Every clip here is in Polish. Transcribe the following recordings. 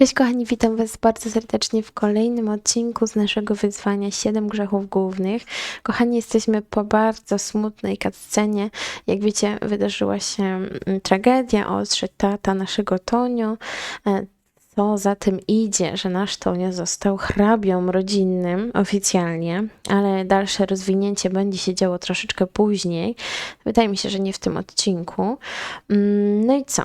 Cześć kochani, witam Was bardzo serdecznie w kolejnym odcinku z naszego wyzwania 7 grzechów głównych. Kochani, jesteśmy po bardzo smutnej cutscenie. Jak wiecie, wydarzyła się mm, tragedia, odszedł tata naszego Tonio. E, Co za tym idzie, że nasz Tonio został hrabią rodzinnym oficjalnie, ale dalsze rozwinięcie będzie się działo troszeczkę później. Wydaje mi się, że nie w tym odcinku. Mm, No i co?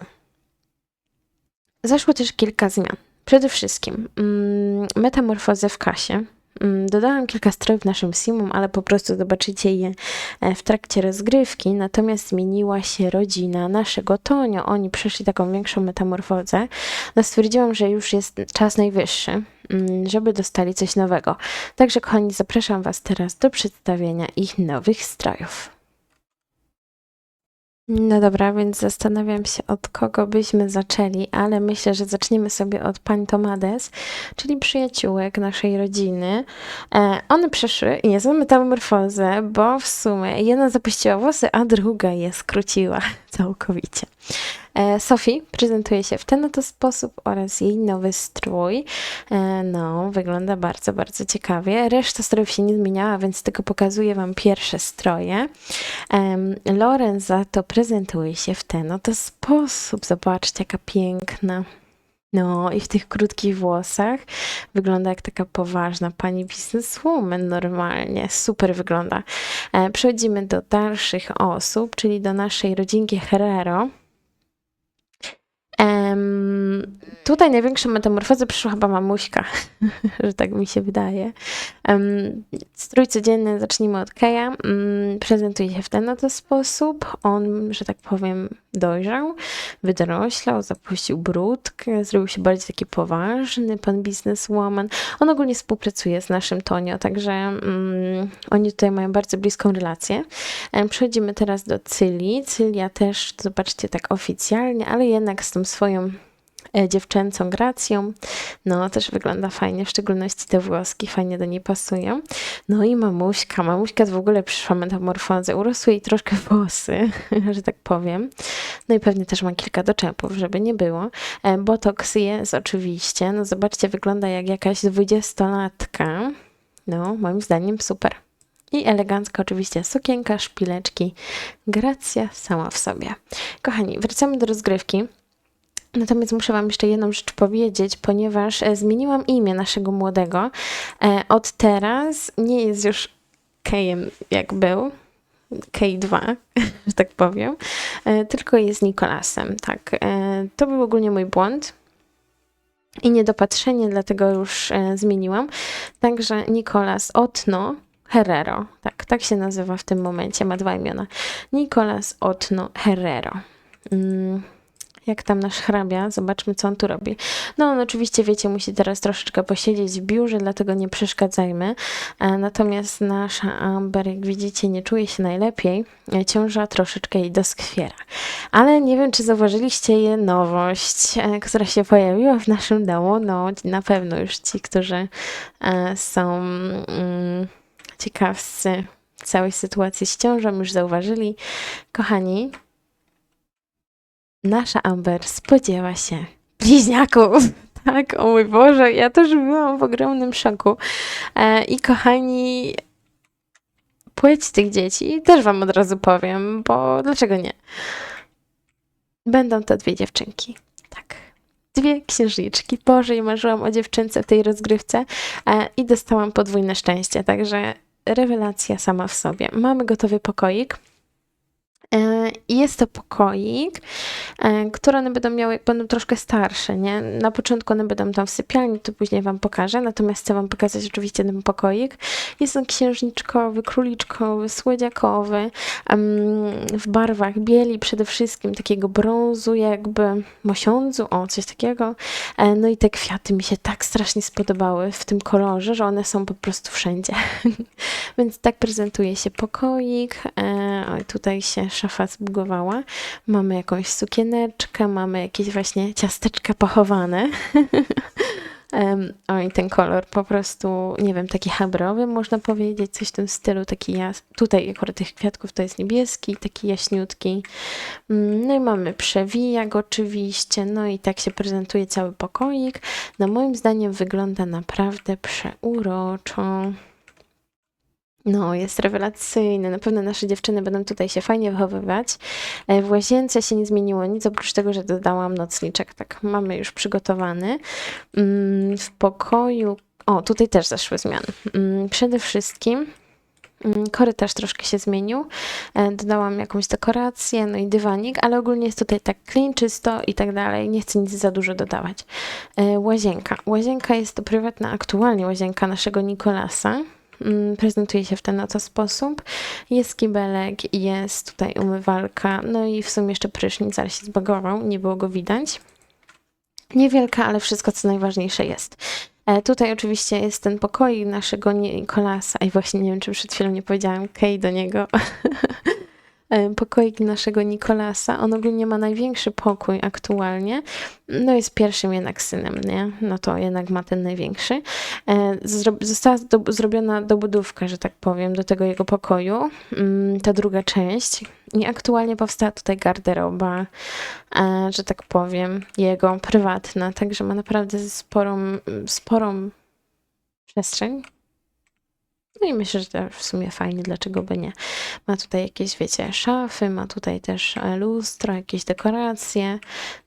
Zaszło też kilka zmian. Przede wszystkim mm, metamorfozę w kasie. Mm, Dodałam kilka strojów naszym simum, ale po prostu zobaczycie je e, w trakcie rozgrywki. Natomiast zmieniła się rodzina naszego Tonio. Oni przeszli taką większą metamorfozę. No stwierdziłam, że już jest czas najwyższy, mm, żeby dostali coś nowego. Także kochani, zapraszam Was teraz do przedstawienia ich nowych strojów. No dobra, więc zastanawiam się, od kogo byśmy zaczęli, ale myślę, że zaczniemy sobie od pań Tomades, czyli przyjaciółek naszej rodziny. E, one przeszły niezłą metamorfozę, bo w sumie jedna zapuściła włosy, a druga je skróciła całkowicie. E, Sophie prezentuje się w ten oto sposób oraz jej nowy strój. E, no, wygląda bardzo, bardzo ciekawie. Reszta strojów się nie zmieniała, więc tylko pokazuję Wam pierwsze stroje. Em, Loren za to prezentuje się w ten oto sposób. Zobaczcie, jaka piękna. No i w tych krótkich włosach wygląda jak taka poważna pani bizneswoman normalnie. Super wygląda. E, Przechodzimy do dalszych osób, czyli do naszej rodzinki Herrero. Em, tutaj największą metamorfozę przyszła chyba mamuśka, że tak mi się wydaje. Um, strój codzienny, zacznijmy od Keja, um, prezentuje się w ten oto sposób. On, że tak powiem, dojrzał, wydoroślał, zapuścił brudkę, zrobił się bardziej taki poważny, pan bizneswoman. On ogólnie współpracuje z naszym Tonio, także um, oni tutaj mają bardzo bliską relację. Em, Przechodzimy teraz do Cyli. Cylia też, zobaczcie, tak oficjalnie, ale jednak z tą swoją e, dziewczęcą gracją. No, też wygląda fajnie, w szczególności te włoski fajnie do niej pasują. No i mamuśka. Mamuśka w ogóle przyszła metamorfozę. Urosły jej troszkę włosy, że tak powiem. No i pewnie też ma kilka doczepów, żeby nie było. E, Botox jest oczywiście. No zobaczcie, wygląda jak jakaś dwudziestolatka. No, moim zdaniem super. I elegancka oczywiście sukienka, szpileczki, gracja sama w sobie. Kochani, wracamy do rozgrywki. Natomiast muszę Wam jeszcze jedną rzecz powiedzieć, ponieważ e, zmieniłam imię naszego młodego. E, Od teraz nie jest już Kejem jak był, K2, że tak powiem, e, tylko jest Nikolasem. Tak, to był ogólnie mój błąd i niedopatrzenie, dlatego już zmieniłam. Także Nikolas Otno Herrero, tak, tak się nazywa w tym momencie, ma dwa imiona. Nikolas Otno Herrero. Mm, jak tam nasz hrabia, zobaczmy co on tu robi. No on oczywiście, wiecie, musi teraz troszeczkę posiedzieć w biurze, dlatego nie przeszkadzajmy. E, Natomiast nasza Amber, jak widzicie, nie czuje się najlepiej. E, Ciąża troszeczkę jej doskwiera. Ale nie wiem, czy zauważyliście je nowość, e, która się pojawiła w naszym domu. No, na pewno już ci, którzy są mm, ciekawscy całej sytuacji z ciążą, już zauważyli. Kochani, nasza Amber spodziewa się bliźniaków. Tak, o mój Boże, ja też byłam w ogromnym szoku. E, I kochani, płeć tych dzieci też wam od razu powiem, bo dlaczego nie? Będą to dwie dziewczynki. Tak. Dwie księżniczki. Boże, i marzyłam o dziewczynce w tej rozgrywce e, i dostałam podwójne szczęście, także rewelacja sama w sobie. Mamy gotowy pokoik. E, i Jest to pokoik, e, które one będą miały, będą troszkę starsze, nie? Na początku one będą tam w sypialni, to później Wam pokażę, natomiast chcę Wam pokazać oczywiście ten pokoik. Jest on księżniczkowy, króliczkowy, słodziakowy, w barwach bieli przede wszystkim, takiego brązu jakby, mosiądzu, o, coś takiego. E, No i te kwiaty mi się tak strasznie spodobały w tym kolorze, że one są po prostu wszędzie. Więc tak prezentuje się pokoik. Tutaj się szafa zbugowała. Mamy jakąś sukieneczkę, mamy jakieś właśnie ciasteczka pochowane. Em, o i ten kolor po prostu, nie wiem, taki habrowy można powiedzieć, coś w tym stylu, taki jas... Tutaj akurat tych kwiatków to jest niebieski, taki jaśniutki. Mm, No i mamy przewijak oczywiście, no i tak się prezentuje cały pokoik. No moim zdaniem wygląda naprawdę przeuroczo. No, jest rewelacyjny. Na pewno nasze dziewczyny będą tutaj się fajnie wychowywać. E, W łazience się nie zmieniło nic, oprócz tego, że dodałam nocniczek. Tak, mamy już przygotowany. Mm, W pokoju. O, tutaj też zaszły zmiany. Mm, Przede wszystkim. mm, Korytarz troszkę się zmienił. E, Dodałam jakąś dekorację, no i dywanik, ale ogólnie jest tutaj tak clean, czysto i tak dalej. Nie chcę nic za dużo dodawać. E, Łazienka. Łazienka jest to prywatna, aktualnie łazienka naszego Nikolasa. Mm, Prezentuje się w ten oto sposób. Jest kibelek, jest tutaj umywalka, no i w sumie jeszcze prysznic, ale się zbagował, nie było go widać. Niewielka, ale wszystko co najważniejsze jest. E, tutaj oczywiście jest ten pokoik naszego Nikolasa i właśnie nie wiem, czy przed chwilą nie powiedziałam Kej do niego. E, Pokoik naszego Nikolasa. On ogólnie ma największy pokój aktualnie. No jest pierwszym jednak synem, nie? No to jednak ma ten największy. E, zro- Została do, zrobiona dobudówka, że tak powiem, do tego jego pokoju. Mm, Ta druga część. I aktualnie powstała tutaj garderoba, e, że tak powiem, jego prywatna. Także ma naprawdę sporą, sporą przestrzeń. No i myślę, że to w sumie fajnie, dlaczego by nie. Ma tutaj jakieś, wiecie, szafy, ma tutaj też e, lustro, jakieś dekoracje.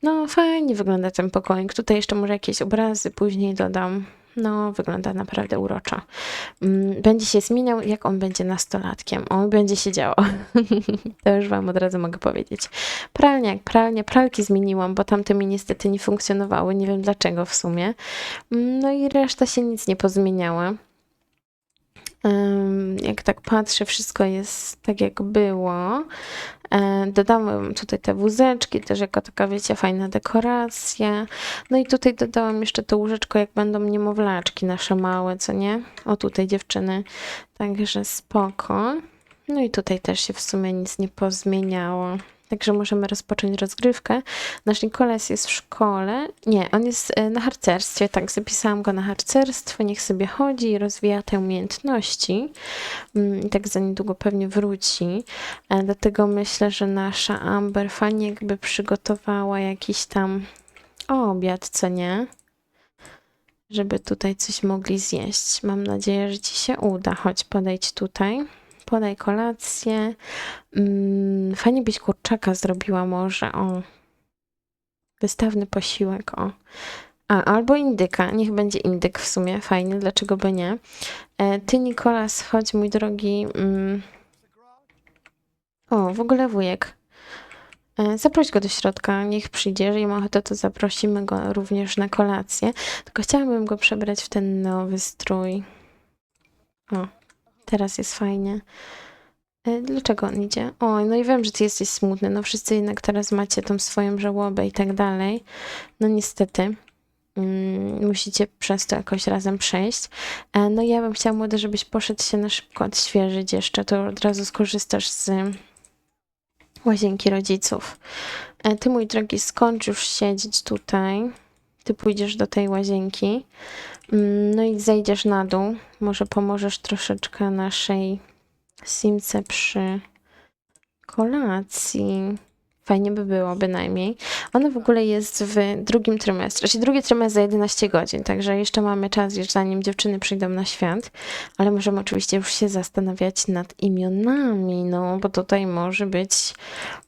No fajnie wygląda ten pokoik. Tutaj jeszcze może jakieś obrazy później dodam. No, wygląda naprawdę uroczo. Mm, Będzie się zmieniał, jak on będzie nastolatkiem. On będzie się działo. To już Wam od razu mogę powiedzieć. Pralnia, jak pralnia. Pralki zmieniłam, bo tamte mi niestety nie funkcjonowały. Nie wiem dlaczego w sumie. Mm, No i reszta się nic nie pozmieniała. Jak tak patrzę, wszystko jest tak jak było. E, Dodałam tutaj te wózeczki, też jako taka, wiecie, fajna dekoracja. No i tutaj dodałam jeszcze to łóżeczko, jak będą niemowlaczki nasze małe, co nie? O, tutaj dziewczyny. Także spoko. No i tutaj też się w sumie nic nie pozmieniało. Także możemy rozpocząć rozgrywkę. Nasz Nikolas jest w szkole. Nie, on jest e, na harcerstwie. Tak, zapisałam go na harcerstwo. Niech sobie chodzi i rozwija te umiejętności. Mm, I tak za niedługo pewnie wróci. E, Dlatego myślę, że nasza Amber fajnie jakby przygotowała jakiś tam obiad, co nie? Żeby tutaj coś mogli zjeść. Mam nadzieję, że ci się uda. Chodź, podejdź tutaj. Podaj kolację. Mm, fajnie byś kurczaka zrobiła może, o. Wystawny posiłek, o. A, albo indyka. Niech będzie indyk w sumie. Fajnie, dlaczego by nie? E, ty, Nikolas, chodź, mój drogi. Mm. O, w ogóle wujek. E, Zaproś go do środka, niech przyjdzie. Jeżeli ma ochotę, to zaprosimy go również na kolację. Tylko chciałabym go przebrać w ten nowy strój. O, teraz jest fajnie. E, Dlaczego on idzie? Oj, no i wiem, że ty jesteś smutny. No wszyscy jednak teraz macie tą swoją żałobę i tak dalej. No niestety. Mm, musicie przez to jakoś razem przejść. E, No ja bym chciała, młody, żebyś poszedł się na szybko odświeżyć jeszcze. To od razu skorzystasz z łazienki rodziców. E, Ty, mój drogi, skończ już siedzieć tutaj. Ty pójdziesz do tej łazienki. Mm, No i zejdziesz na dół. Może pomożesz troszeczkę naszej Simce przy kolacji. Fajnie by było bynajmniej. Ona w ogóle jest w drugim trymestrze, czyli drugi trymestr za 11 godzin, także jeszcze mamy czas, już zanim dziewczyny przyjdą na świat, ale możemy oczywiście już się zastanawiać nad imionami, no bo tutaj może być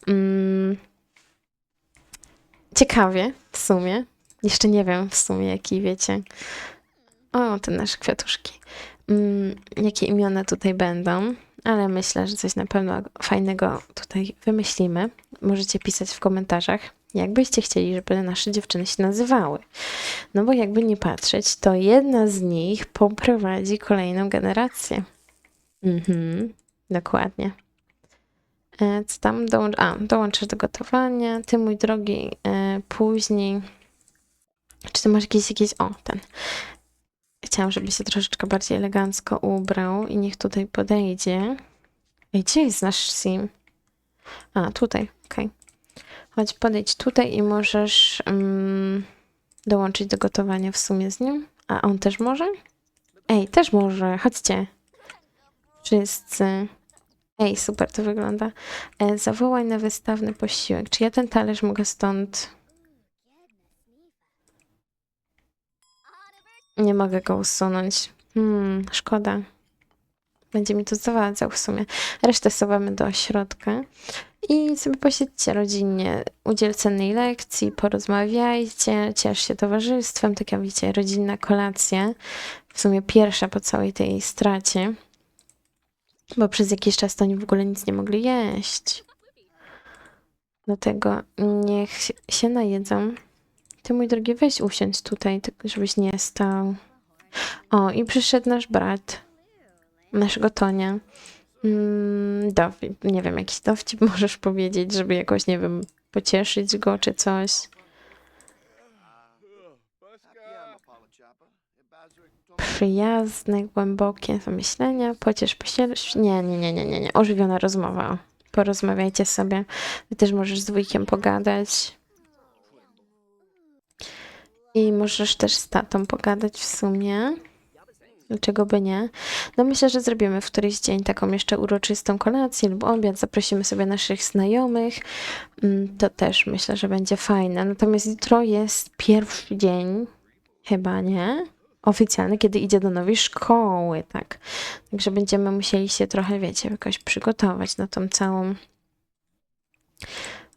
mm, ciekawie w sumie. Jeszcze nie wiem w sumie jaki, wiecie. O, te nasze kwiatuszki. Mm, jakie imiona tutaj będą, ale myślę, że coś na pewno fajnego tutaj wymyślimy. Możecie pisać w komentarzach, jak byście chcieli, żeby nasze dziewczyny się nazywały. No bo jakby nie patrzeć, to jedna z nich poprowadzi kolejną generację. Mhm, dokładnie. E, Co tam dołącz... A, dołączysz do gotowania. Ty, mój drogi, e, później... Czy ty masz jakieś, jakieś... O, ten. Chciałam, żeby się troszeczkę bardziej elegancko ubrał i niech tutaj podejdzie. Ej, gdzie jest nasz sim? A, tutaj, okej. Chodź, podejdź tutaj i możesz... Mm, dołączyć do gotowania w sumie z nim. A on też może? Ej, też może, chodźcie. Wszyscy. Ej, super to wygląda. E, zawołaj na wystawny posiłek. Czy ja ten talerz mogę stąd... Nie mogę go usunąć. Hmm, szkoda. Będzie mi to zawadzał w sumie. Resztę schowamy do środka. I sobie posiedźcie rodzinnie, udziel cennej lekcji, porozmawiajcie, ciesz się towarzystwem, tak jak widzicie, rodzinna kolacja. W sumie pierwsza po całej tej stracie. Bo przez jakiś czas to oni w ogóle nic nie mogli jeść. Dlatego niech się najedzą. Ty, mój drogi, weź usiądź tutaj, tak żebyś nie stał. O, i przyszedł nasz brat. Naszego Tonia. Mm, nie wiem, jakiś dowcip możesz powiedzieć, żeby jakoś, nie wiem, pocieszyć go czy coś. Przyjazne, głębokie zamyślenia, pociesz posielsz. Nie, nie, nie, nie, nie, nie. Ożywiona rozmowa. Porozmawiajcie sobie. Ty też możesz z wujkiem pogadać. I możesz też z tatą pogadać w sumie. Dlaczego by nie? No myślę, że zrobimy w któryś dzień taką jeszcze uroczystą kolację lub obiad. Zaprosimy sobie naszych znajomych. Mm, To też myślę, że będzie fajne. Natomiast jutro jest pierwszy dzień, chyba nie? Oficjalny, kiedy idzie do nowej szkoły, tak. Także będziemy musieli się trochę, wiecie, jakoś przygotować na tą całą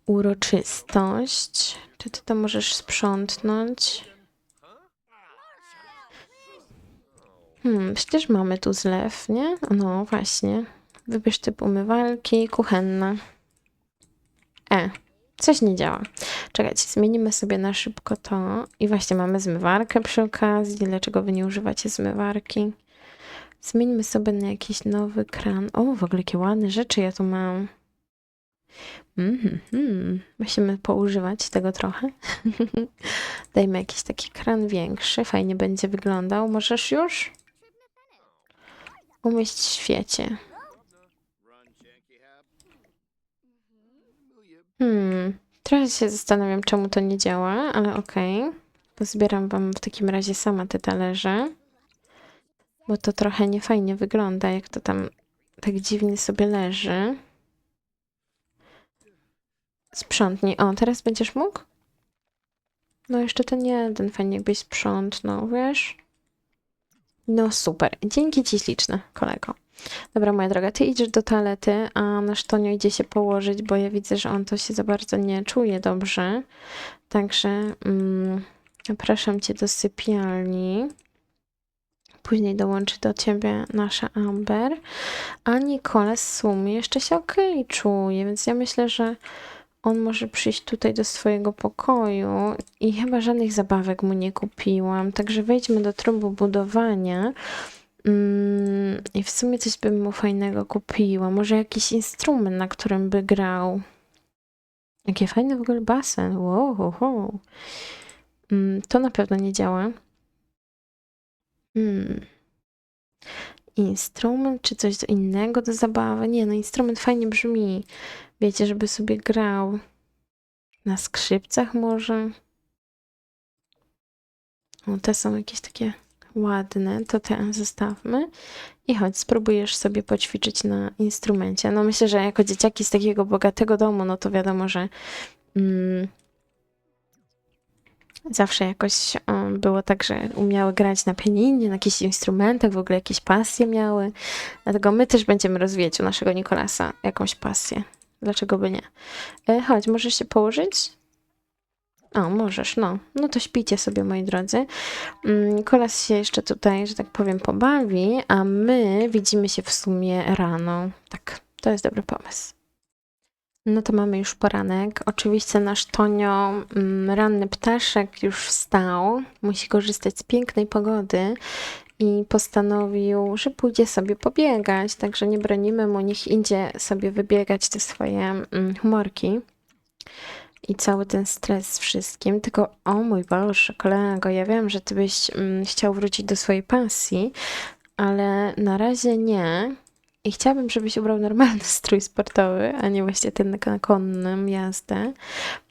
uroczystość. Czy ty to możesz sprzątnąć? Hmm, przecież mamy tu zlew, nie? No właśnie. Wybierz typ umywalki, kuchenna. E, coś nie działa. Czekajcie, zmienimy sobie na szybko to. I właśnie mamy zmywarkę przy okazji. Dlaczego wy nie używacie zmywarki? Zmieńmy sobie na jakiś nowy kran. O, w ogóle jakie ładne rzeczy ja tu mam. Mm, musimy poużywać tego trochę. Dajmy jakiś taki kran większy, fajnie będzie wyglądał. Możesz już? Umieść w świecie. Hmm, trochę się zastanawiam, czemu to nie działa, ale okej. Pozbieram wam w takim razie sama te talerze. Bo to trochę niefajnie wygląda, jak to tam tak dziwnie sobie leży. Sprzątnij. O, teraz będziesz mógł? No jeszcze ten jeden fajnie jakbyś sprzątnął, wiesz? No super. Dzięki ci śliczne, kolego. Dobra, moja droga, ty idziesz do toalety, a nasz Tonio idzie się położyć, bo ja widzę, że on to się za bardzo nie czuje dobrze. Także mm, zapraszam cię do sypialni. Później dołączy do ciebie nasza Amber. A Nicole w sumie jeszcze się okej czuje, więc ja myślę, że on może przyjść tutaj do swojego pokoju i chyba żadnych zabawek mu nie kupiłam. Także wejdźmy do trybu budowania. Mm, I w sumie coś bym mu fajnego kupiła. Może jakiś instrument, na którym by grał. Jakie fajny w ogóle basen. Wow, wow, wow. Mm, to na pewno nie działa. Hmm. Instrument czy coś innego do zabawy? Nie, no instrument fajnie brzmi. Wiecie, żeby sobie grał na skrzypcach może. O, te są jakieś takie ładne, to te zostawmy. I chodź, spróbujesz sobie poćwiczyć na instrumencie. No myślę, że jako dzieciaki z takiego bogatego domu, no to wiadomo, że mm, zawsze jakoś było tak, że umiały grać na pianinie, na jakichś instrumentach, w ogóle jakieś pasje miały. Dlatego my też będziemy rozwijać u naszego Nikolasa jakąś pasję. Dlaczego by nie? E, chodź, możesz się położyć? O, możesz, no. No to śpicie sobie, moi drodzy. Mm, Nikolas się jeszcze tutaj, że tak powiem, pobawi, a my widzimy się w sumie rano. Tak, to jest dobry pomysł. No to mamy już poranek. Oczywiście nasz Tonio, mm, ranny ptaszek, już wstał. Musi korzystać z pięknej pogody i postanowił, że pójdzie sobie pobiegać. Także nie bronimy mu, niech idzie sobie wybiegać te swoje mm, humorki i cały ten stres z wszystkim. Tylko, o mój Boże, kolego, ja wiem, że ty byś mm, chciał wrócić do swojej pasji, ale na razie nie. I chciałabym, żebyś ubrał normalny strój sportowy, a nie właśnie ten na konnym jazdę.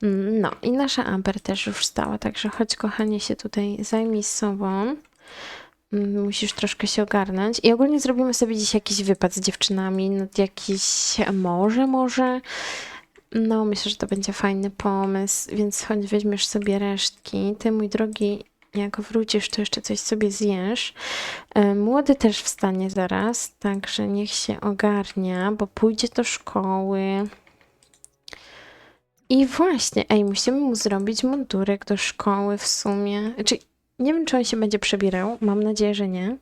Mm, No i nasza Amber też już wstała, także chodź kochanie się tutaj zajmij sobą. Mm, Musisz troszkę się ogarnąć. I ogólnie zrobimy sobie dziś jakiś wypad z dziewczynami, nad jakiś morze może. No, myślę, że to będzie fajny pomysł, więc chodź weźmiesz sobie resztki. Ty, mój drogi, jak wrócisz, to jeszcze coś sobie zjesz. E, Młody też wstanie zaraz, także niech się ogarnia, bo pójdzie do szkoły. I właśnie, ej, musimy mu zrobić mundurek do szkoły w sumie. Znaczy, nie wiem, czy on się będzie przebierał, mam nadzieję, że nie,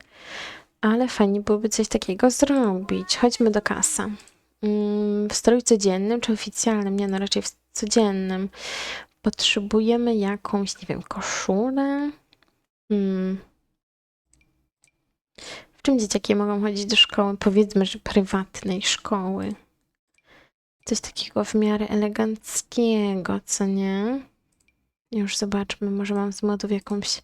ale fajnie byłoby coś takiego zrobić. Chodźmy do kasa. Mm, W stroju codziennym czy oficjalnym? Nie, no raczej w codziennym. Potrzebujemy jakąś, nie wiem, koszulę. Hmm. W czym dzieciaki mogą chodzić do szkoły? Powiedzmy, że prywatnej szkoły. Coś takiego w miarę eleganckiego, co nie? Już zobaczmy, może mam z modów jakąś.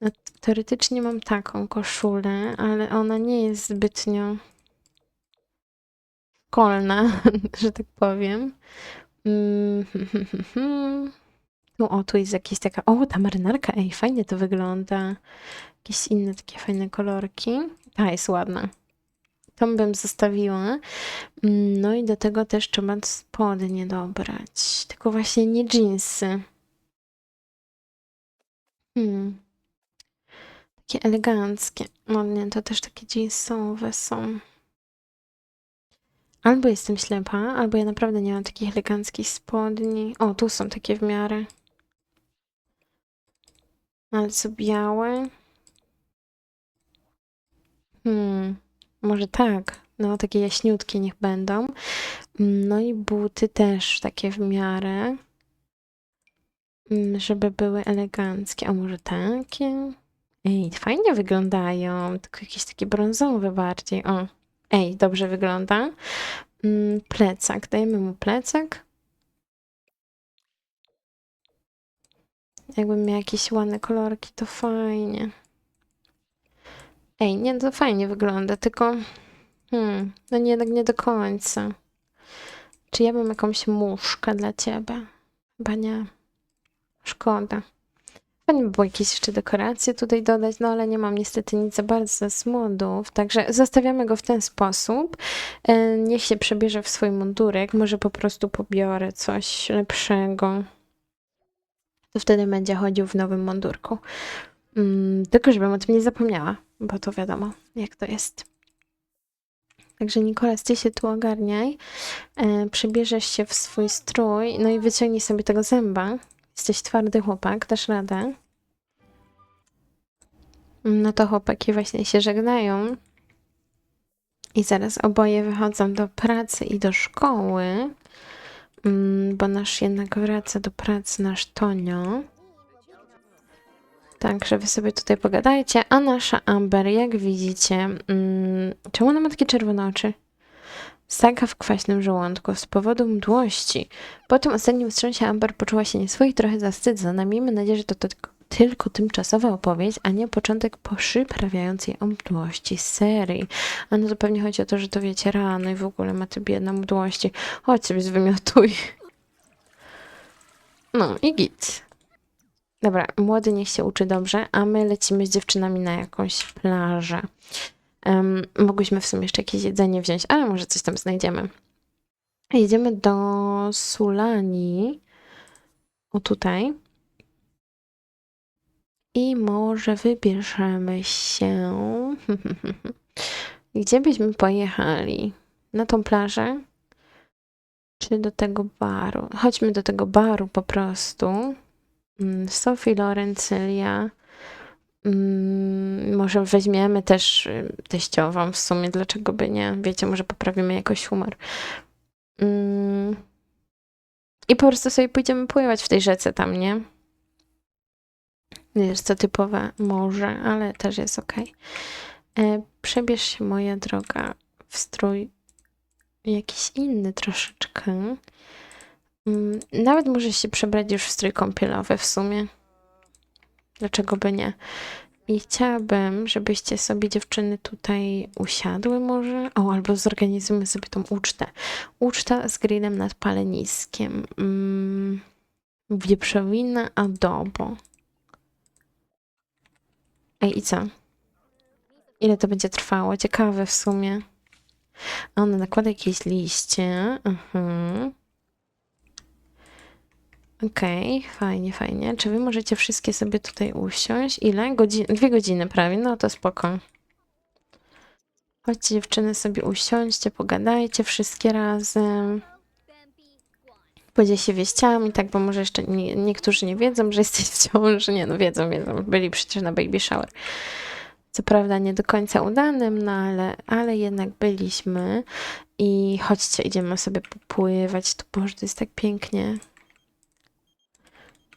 No, teoretycznie mam taką koszulę, ale ona nie jest zbytnio szkolna, że tak powiem. Mm, Tu, o, tu jest jakaś taka. O, ta marynarka, ej, fajnie to wygląda. Jakieś inne takie fajne kolorki. Ta jest ładna. Tą bym zostawiła. Mm, No i do tego też trzeba spodnie dobrać. Tylko właśnie nie dżinsy. Hmm. Takie eleganckie. No nie, to też takie jeansowe są. Albo jestem ślepa, albo ja naprawdę nie mam takich eleganckich spodni. O, tu są takie w miarę. Ale co białe? Hmm, może tak. No, takie jaśniutkie niech będą. No i buty też takie w miarę. Mm, Żeby były eleganckie. A może takie? Ej, fajnie wyglądają. Tylko jakieś takie brązowe bardziej. O, ej, dobrze wygląda. Mm, Plecak. Dajemy mu plecak. Jakbym miał jakieś ładne kolorki, to fajnie. Ej, nie, to fajnie wygląda, tylko hmm, no nie, jednak nie do końca. Czy ja mam jakąś muszkę dla ciebie? Chyba nie. Szkoda. Fajnie by było jakieś jeszcze dekoracje tutaj dodać, no ale nie mam niestety nic za bardzo z modów, także zostawiamy go w ten sposób. E, Niech się przebierze w swój mundurek, może po prostu pobiorę coś lepszego. To wtedy będzie chodził w nowym mundurku. Mm, tylko żebym o tym nie zapomniała, bo to wiadomo, jak to jest. Także Nikolas, ty się tu ogarniaj, e, przebierzesz się w swój strój, no i wyciągnij sobie tego zęba. Jesteś twardy chłopak, dasz radę. No to chłopaki właśnie się żegnają. I zaraz oboje wychodzą do pracy i do szkoły, mm, bo nasz jednak wraca do pracy nasz Tonio. Także wy sobie tutaj pogadajcie, a nasza Amber, jak widzicie, mm, czemu ona ma takie czerwone oczy? Saga w kwaśnym żołądku z powodu mdłości. Po tym ostatnim wstrząsie Amber poczuła się nieswoje i trochę zawstydzona. Miejmy nadzieję, że to, tylko, tylko tymczasowa opowieść, a nie początek przyprawiającej o mdłości serii. A no to pewnie chodzi o to, że to wiecie rano i w ogóle ma te biedne mdłości. Chodź sobie zwymiotuj. No i git. Dobra, młody niech się uczy dobrze, a my lecimy z dziewczynami na jakąś plażę. Um, mogłyśmy w sumie jeszcze jakieś jedzenie wziąć, ale może coś tam znajdziemy. Jedziemy do Sulani. O tutaj. I może wybierzemy się. Gdzie byśmy pojechali? Na tą plażę? Czy do tego baru? Chodźmy do tego baru po prostu. Mm, Sophie Loren, Celia. Mm, Może weźmiemy też teściową w sumie, dlaczego by nie? Wiecie, może poprawimy jakoś humor. Mm. I po prostu sobie pójdziemy pływać w tej rzece tam, nie? Nie Jest to typowe morze, ale też jest ok. Przebierz się, moja droga, w strój jakiś inny troszeczkę. Mm, Nawet możesz się przebrać już w strój kąpielowy w sumie. Dlaczego by nie? I chciałabym, żebyście sobie dziewczyny tutaj usiadły może. O, albo zorganizujmy sobie tą ucztę. Uczta z grillem nad paleniskiem. Mm, wieprzowina adobo. Ej, i co? Ile to będzie trwało? Ciekawe w sumie. A ona nakłada jakieś liście. Mhm. Okej, fajnie, fajnie. Czy wy możecie wszystkie sobie tutaj usiąść? Ile? Godzi dwie godziny prawie, no to spoko. Chodźcie dziewczyny sobie usiądźcie, pogadajcie wszystkie razem. Podziel się wieściami, tak, bo może jeszcze nie, niektórzy nie wiedzą, że jesteś w ciąży. Nie, no wiedzą, wiedzą. Byli przecież na baby shower. Co prawda nie do końca udanym, no ale, ale jednak byliśmy. I chodźcie, idziemy sobie popływać. To Boże, to jest tak pięknie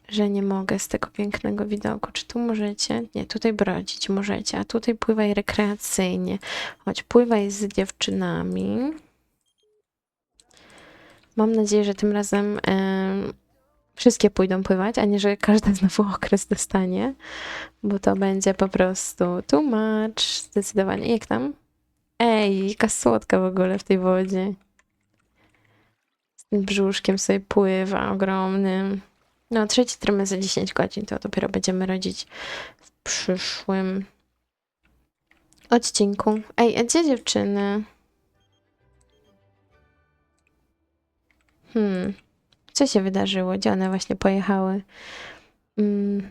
że nie mogę z tego pięknego widoku. Czy tu możecie? Nie, tutaj brodzić możecie, a tutaj pływaj rekreacyjnie. Chodź, pływaj z dziewczynami. Mam nadzieję, że tym razem em, wszystkie pójdą pływać, a nie, że każda znowu okres dostanie, bo to będzie po prostu too much, zdecydowanie. Jak tam? Ej, jaka słodka w ogóle w tej wodzie. Z tym brzuszkiem sobie pływa ogromnym. No, trzeci trymestr za 10 godzin, to dopiero będziemy rodzić w przyszłym odcinku. Ej, a gdzie dziewczyny? Hmm, co się wydarzyło? Gdzie one właśnie pojechały? Mm,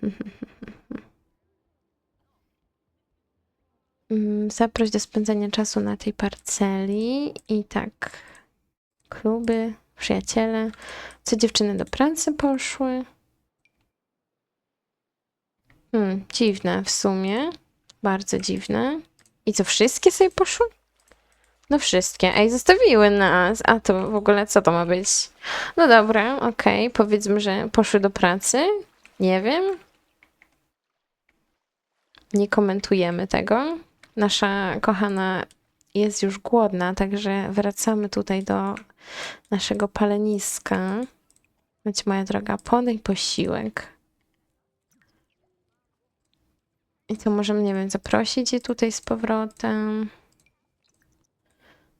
Mm, Zaproś do spędzania czasu na tej parceli i tak, kluby, przyjaciele. Co dziewczyny do pracy poszły? Hmm, dziwne w sumie. Bardzo dziwne. I co, wszystkie sobie poszły? No wszystkie. Ej, zostawiły nas. A to w ogóle co to ma być? No dobra, okej. Powiedzmy, że poszły do pracy. Nie wiem. Nie komentujemy tego. Nasza kochana jest już głodna, także wracamy tutaj do naszego paleniska. Chodź, moja droga, podaj posiłek. I to możemy, nie wiem, zaprosić je tutaj z powrotem.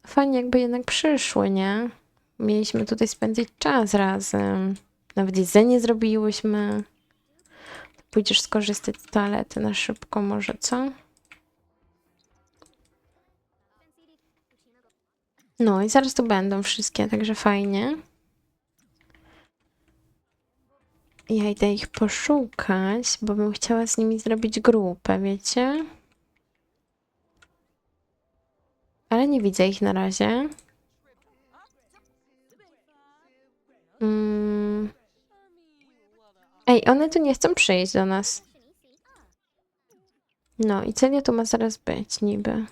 Fajnie, jakby jednak przyszły, nie? Mieliśmy tutaj spędzić czas razem. Nawet jedzenie zrobiłyśmy. Pójdziesz skorzystać z toalety na szybko, może co? No i zaraz tu będą wszystkie, także fajnie. Ja idę ich poszukać, bo bym chciała z nimi zrobić grupę, wiecie? Ale nie widzę ich na razie. Mm. Ej, one tu nie chcą przyjść do nas. No i co tu ma zaraz być, niby?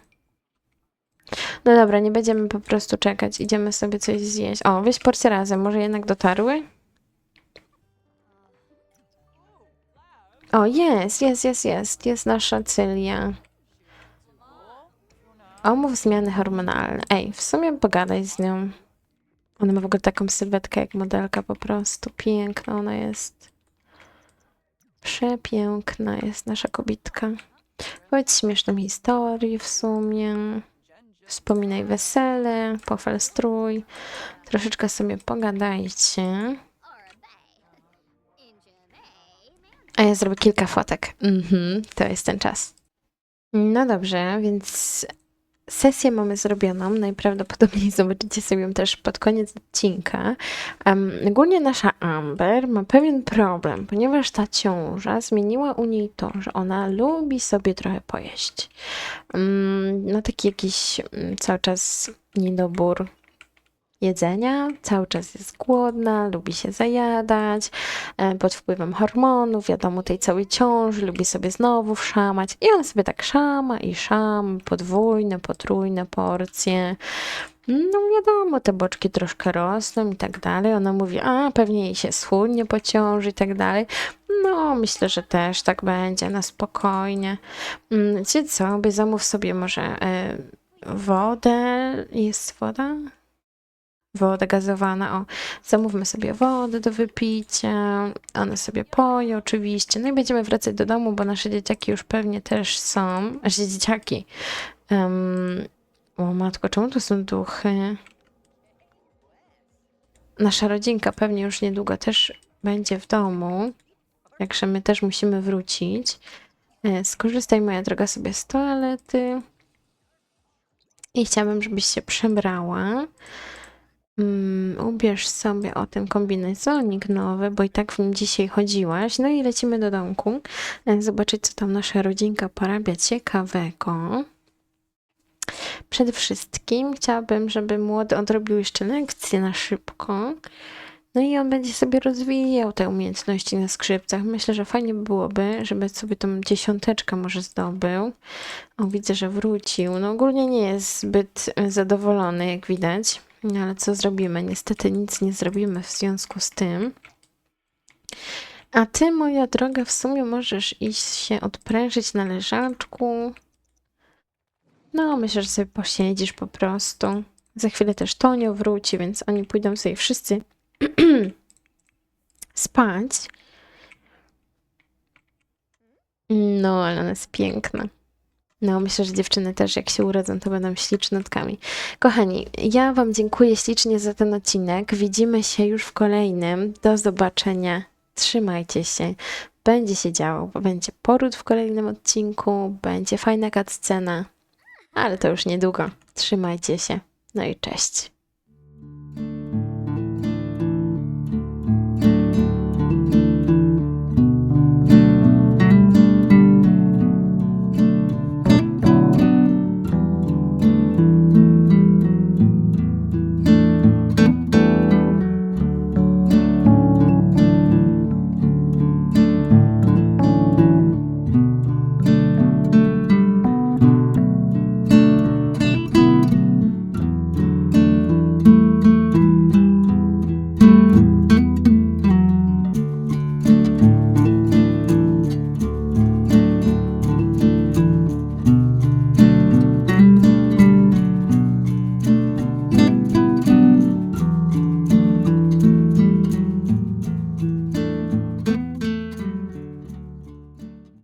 No dobra, nie będziemy po prostu czekać. Idziemy sobie coś zjeść. O, weź porcję razem. Może jednak dotarły? O, jest, jest, jest, jest. Jest nasza Cylia. Omów zmiany hormonalne. Ej, w sumie pogadaj z nią. Ona ma w ogóle taką sylwetkę jak modelka po prostu. Piękna ona jest. Przepiękna jest nasza kobitka. Powiedz śmieszną historię w sumie. Wspominaj wesele, pochwal strój. Troszeczkę sobie pogadajcie. A ja zrobię kilka fotek. Mhm, to jest ten czas. No dobrze, więc sesję mamy zrobioną. Najprawdopodobniej zobaczycie sobie ją też pod koniec odcinka. Um, ogólnie nasza Amber ma pewien problem, ponieważ ta ciąża zmieniła u niej to, że ona lubi sobie trochę pojeść. Um, ma taki jakiś um, cały czas niedobór jedzenia, cały czas jest głodna, lubi się zajadać, e, pod wpływem hormonów, wiadomo, tej całej ciąży, lubi sobie znowu szamać i ona sobie tak szama i szam, podwójne, potrójne porcje. No wiadomo, te boczki troszkę rosną i tak dalej. Ona mówi, a pewnie jej się schudnie po ciąży i tak dalej. No, myślę, że też tak będzie, na spokojnie. Mm, Wiecie co, by zamów sobie może e, wodę. Jest woda? Woda gazowana. O, zamówmy sobie wodę do wypicia. One sobie poje oczywiście. No i będziemy wracać do domu, bo nasze dzieciaki już pewnie też są. Aż dzieciaki. Um, o matko, czemu to są duchy? Nasza rodzinka pewnie już niedługo też będzie w domu. Także my też musimy wrócić. E, Skorzystaj, moja droga, sobie z toalety. I chciałabym, żebyś się przebrała. Mm, ubierz sobie o ten kombinezonik nowy, bo i tak w nim dzisiaj chodziłaś. No i lecimy do domku. e, Zobaczyć, co tam nasza rodzinka porabia ciekawego. Przede wszystkim chciałabym, żeby młody odrobił jeszcze lekcje na szybko. No i on będzie sobie rozwijał te umiejętności na skrzypcach. Myślę, że fajnie byłoby, żeby sobie tą dziesiąteczkę może zdobył. O, widzę, że wrócił. No ogólnie nie jest zbyt e, zadowolony, jak widać. No ale co zrobimy? Niestety nic nie zrobimy w związku z tym. A ty, moja droga, w sumie możesz iść się odprężyć na leżaczku. No, myślę, że sobie posiedzisz po prostu. Za chwilę też Tonio wróci, więc oni pójdą sobie wszyscy spać. No, ale ona jest piękna. No, myślę, że dziewczyny też, jak się urodzą, to będą ślicznotkami. Kochani, ja Wam dziękuję ślicznie za ten odcinek. Widzimy się już w kolejnym. Do zobaczenia. Trzymajcie się. Będzie się działo, bo będzie poród w kolejnym odcinku, będzie fajna cutscena, ale to już niedługo. Trzymajcie się. No i cześć.